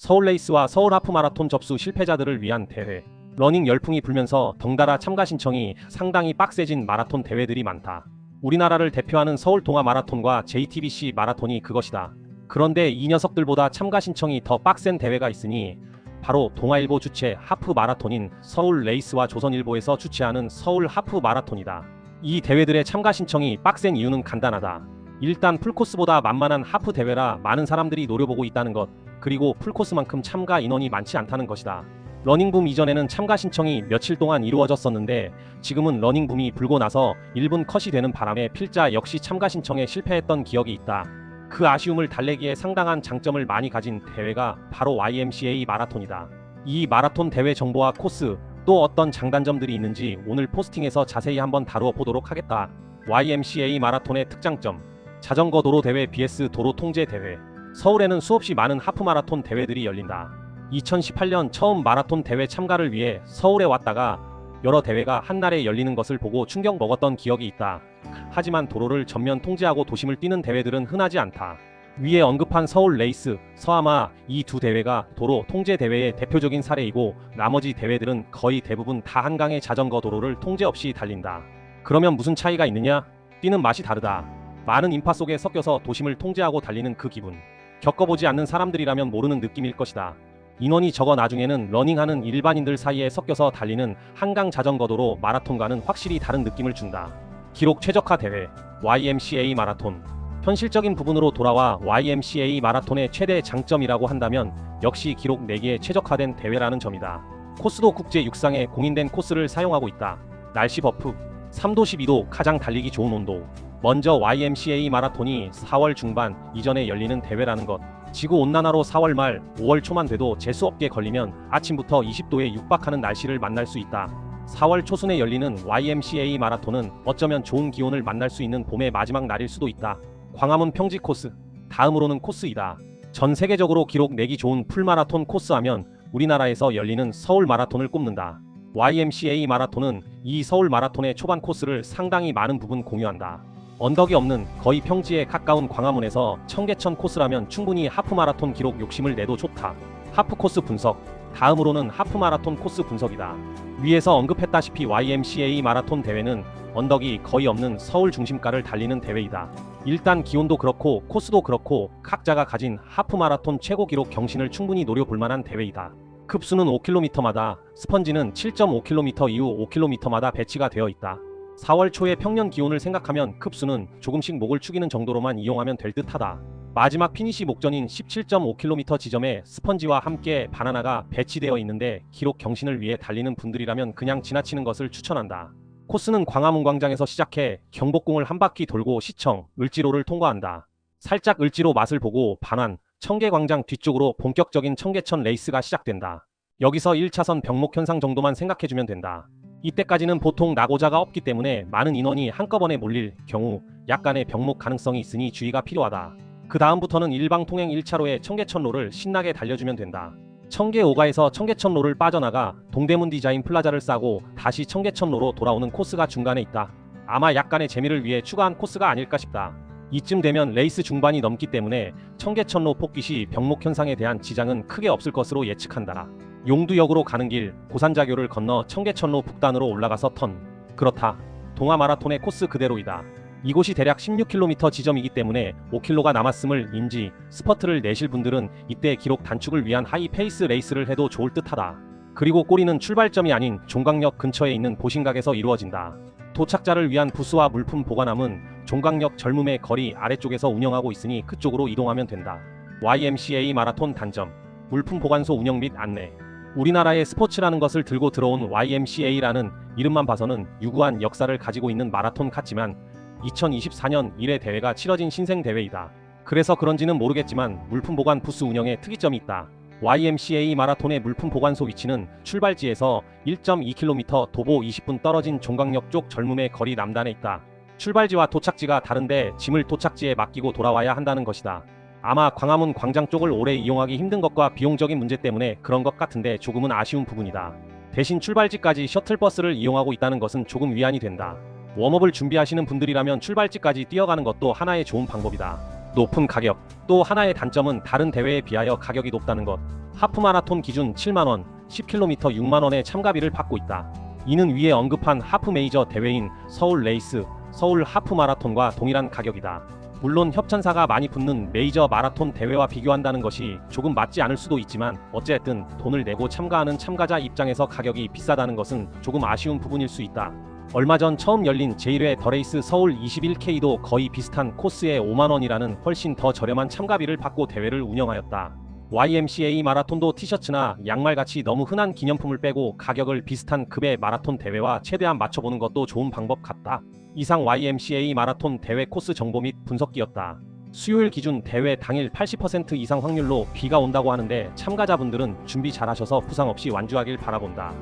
서울 레이스와 서울 하프 마라톤 접수 실패자들을 위한 대회. 러닝 열풍이 불면서 덩달아 참가 신청이 상당히 빡세진 마라톤 대회들이 많다. 우리나라를 대표하는 서울 동아 마라톤과 JTBC 마라톤이 그것이다. 그런데 이 녀석들보다 참가 신청이 더 빡센 대회가 있으니 바로 동아일보 주최 하프 마라톤인 서울 레이스와 조선일보에서 주최하는 서울 하프 마라톤이다. 이 대회들의 참가 신청이 빡센 이유는 간단하다. 일단 풀코스보다 만만한 하프 대회라 많은 사람들이 노려보고 있다는 것, 그리고 풀코스만큼 참가 인원이 많지 않다는 것이다. 러닝붐 이전에는 참가 신청이 며칠 동안 이루어졌었는데 지금은 러닝붐이 불고 나서 1분 컷이 되는 바람에 필자 역시 참가 신청에 실패했던 기억이 있다. 그 아쉬움을 달래기에 상당한 장점을 많이 가진 대회가 바로 YMCA 마라톤이다. 이 마라톤 대회 정보와 코스, 또 어떤 장단점들이 있는지 오늘 포스팅에서 자세히 한번 다루어 보도록 하겠다. YMCA 마라톤의 특장점, 자전거 도로 대회 vs 도로 통제 대회. 서울에는 수없이 많은 하프 마라톤 대회들이 열린다. 2018년 처음 마라톤 대회 참가를 위해 서울에 왔다가 여러 대회가 한날에 열리는 것을 보고 충격 먹었던 기억이 있다. 하지만 도로를 전면 통제하고 도심을 뛰는 대회들은 흔하지 않다. 위에 언급한 서울 레이스, 서아마 이 두 대회가 도로 통제 대회의 대표적인 사례이고 나머지 대회들은 거의 대부분 다 한강의 자전거 도로를 통제 없이 달린다. 그러면 무슨 차이가 있느냐? 뛰는 맛이 다르다. 많은 인파 속에 섞여서 도심을 통제하고 달리는 그 기분. 겪어보지 않는 사람들이라면 모르는 느낌일 것이다. 인원이 적어 나중에는 러닝하는 일반인들 사이에 섞여서 달리는 한강 자전거도로 마라톤과는 확실히 다른 느낌을 준다. 기록 최적화 대회 YMCA 마라톤 현실적인 부분으로 돌아와 YMCA 마라톤의 최대 장점이라고 한다면 역시 기록 내기에 최적화된 대회라는 점이다. 코스도 국제 육상에 공인된 코스를 사용하고 있다. 날씨 버프 3도 12도 가장 달리기 좋은 온도. 먼저 YMCA 마라톤이 4월 중반 이전에 열리는 대회라는 것. 지구 온난화로 4월 말, 5월 초만 돼도 재수 없게 걸리면 아침부터 20도에 육박하는 날씨를 만날 수 있다. 4월 초순에 열리는 YMCA 마라톤은 어쩌면 좋은 기온을 만날 수 있는 봄의 마지막 날일 수도 있다. 광화문 평지 코스. 다음으로는 코스이다. 전 세계적으로 기록 내기 좋은 풀마라톤 코스 하면 우리나라에서 열리는 서울 마라톤을 꼽는다. YMCA 마라톤은 이 서울 마라톤의 초반 코스를 상당히 많은 부분 공유한다. 언덕이 없는 거의 평지에 가까운 광화문에서 청계천 코스라면 충분히 하프 마라톤 기록 욕심을 내도 좋다. 하프 코스 분석. 다음으로는 하프 마라톤 코스 분석이다. 위에서 언급했다시피 YMCA 마라톤 대회는 언덕이 거의 없는 서울 중심가를 달리는 대회이다. 일단 기온도 그렇고 코스도 그렇고 각자가 가진 하프 마라톤 최고 기록 경신을 충분히 노려볼 만한 대회이다. 급수는 5km마다, 스펀지는 7.5km 이후 5km마다 배치가 되어 있다. 4월 초의 평년 기온을 생각하면 급수는 조금씩 목을 축이는 정도로만 이용하면 될 듯하다. 마지막 피니시 목전인 17.5km 지점에 스펀지와 함께 바나나가 배치되어 있는데 기록 경신을 위해 달리는 분들이라면 그냥 지나치는 것을 추천한다. 코스는 광화문 광장에서 시작해 경복궁을 한 바퀴 돌고 시청, 을지로를 통과한다. 살짝 을지로 맛을 보고 반환, 청계광장 뒤쪽으로 본격적인 청계천 레이스가 시작된다. 여기서 1차선 병목 현상 정도만 생각해주면 된다. 이때까지는 보통 나고자가 없기 때문에 많은 인원이 한꺼번에 몰릴 경우 약간의 병목 가능성이 있으니 주의가 필요하다. 그 다음부터는 일방 통행 1차로의 청계천로를 신나게 달려주면 된다. 청계 5가에서 청계천로를 빠져나가 동대문 디자인 플라자를 싸고 다시 청계천로로 돌아오는 코스가 중간에 있다. 아마 약간의 재미를 위해 추가한 코스가 아닐까 싶다. 이쯤 되면 레이스 중반이 넘기 때문에 청계천로 폭기 시 병목 현상에 대한 지장은 크게 없을 것으로 예측한다. 용두역으로 가는 길 고산자교를 건너 청계천로 북단으로 올라가서 턴. 그렇다. 동아 마라톤의 코스 그대로이다. 이곳이 대략 16km 지점이기 때문에 5km가 남았음을 인지 스퍼트를 내실 분들은 이때 기록 단축을 위한 하이 페이스 레이스를 해도 좋을 듯하다. 그리고 꼬리는 출발점이 아닌 종강역 근처에 있는 보신각에서 이루어진다. 도착자를 위한 부스와 물품 보관함은 종강역 젊음의 거리 아래쪽에서 운영하고 있으니 그쪽으로 이동하면 된다. YMCA 마라톤 단점 물품 보관소 운영 및 안내 우리나라의 스포츠라는 것을 들고 들어온 YMCA라는 이름만 봐서는 유구한 역사를 가지고 있는 마라톤 같지만 2024년 1회 대회가 치러진 신생 대회이다. 그래서 그런지는 모르겠지만 물품 보관 부스 운영에 특이점이 있다. YMCA 마라톤의 물품 보관소 위치는 출발지에서 1.2km 도보 20분 떨어진 종강역 쪽 젊음의 거리 남단에 있다. 출발지와 도착지가 다른데 짐을 도착지에 맡기고 돌아와야 한다는 것이다. 아마 광화문 광장 쪽을 오래 이용하기 힘든 것과 비용적인 문제 때문에 그런 것 같은데 조금은 아쉬운 부분이다. 대신 출발지까지 셔틀버스를 이용하고 있다는 것은 조금 위안이 된다. 웜업을 준비하시는 분들이라면 출발지까지 뛰어가는 것도 하나의 좋은 방법이다. 높은 가격. 또 하나의 단점은 다른 대회에 비하여 가격이 높다는 것. 하프 마라톤 기준 7만원, 10km 6만원의 참가비를 받고 있다. 이는 위에 언급한 하프 메이저 대회인 서울 레이스, 서울 하프 마라톤과 동일한 가격이다. 물론 협찬사가 많이 붙는 메이저 마라톤 대회와 비교한다는 것이 조금 맞지 않을 수도 있지만 어쨌든 돈을 내고 참가하는 참가자 입장에서 가격이 비싸다는 것은 조금 아쉬운 부분일 수 있다. 얼마 전 처음 열린 제1회 더레이스 서울 21K도 거의 비슷한 코스에 5만원이라는 훨씬 더 저렴한 참가비를 받고 대회를 운영하였다. YMCA 마라톤도 티셔츠나 양말같이 너무 흔한 기념품을 빼고 가격을 비슷한 급의 마라톤 대회와 최대한 맞춰보는 것도 좋은 방법 같다. 이상 YMCA 마라톤 대회 코스 정보 및 분석기였다. 수요일 기준 대회 당일 80% 이상 확률로 비가 온다고 하는데 참가자분들은 준비 잘하셔서 부상 없이 완주하길 바라본다.